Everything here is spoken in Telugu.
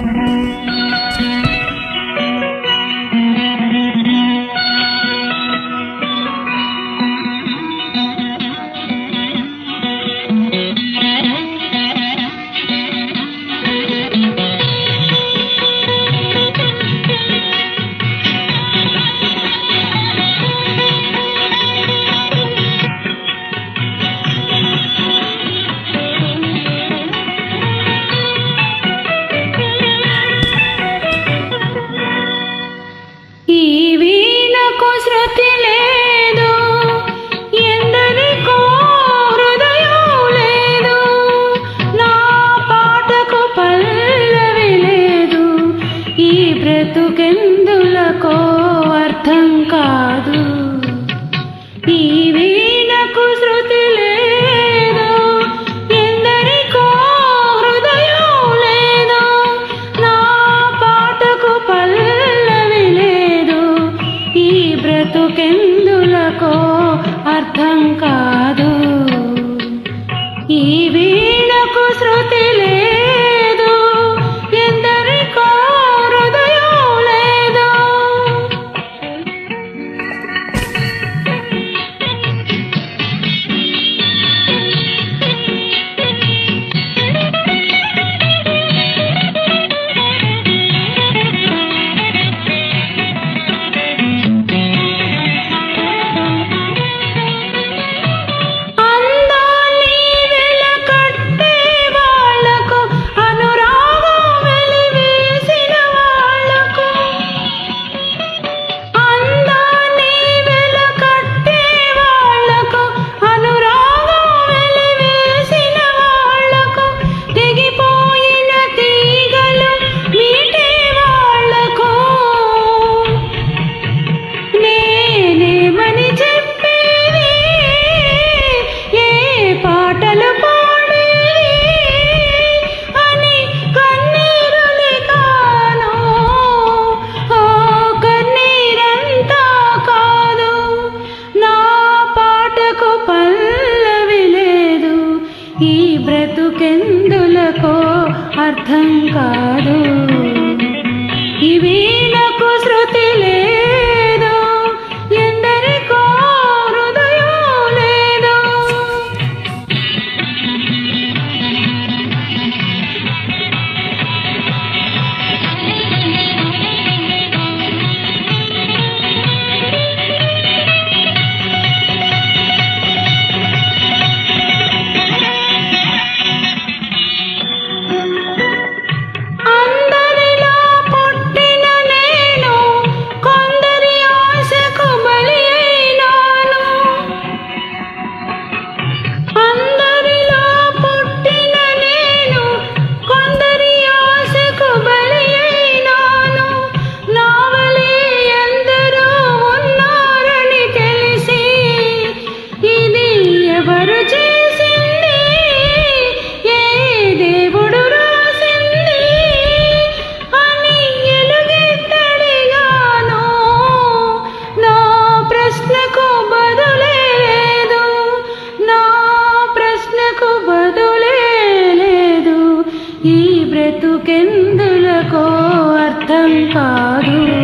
Mm-hmm. ఈ బ్రతుకెందులకో అర్థం కాదు. ఇవే ఈ బ్రతుకెందులకో అర్థం కాదు.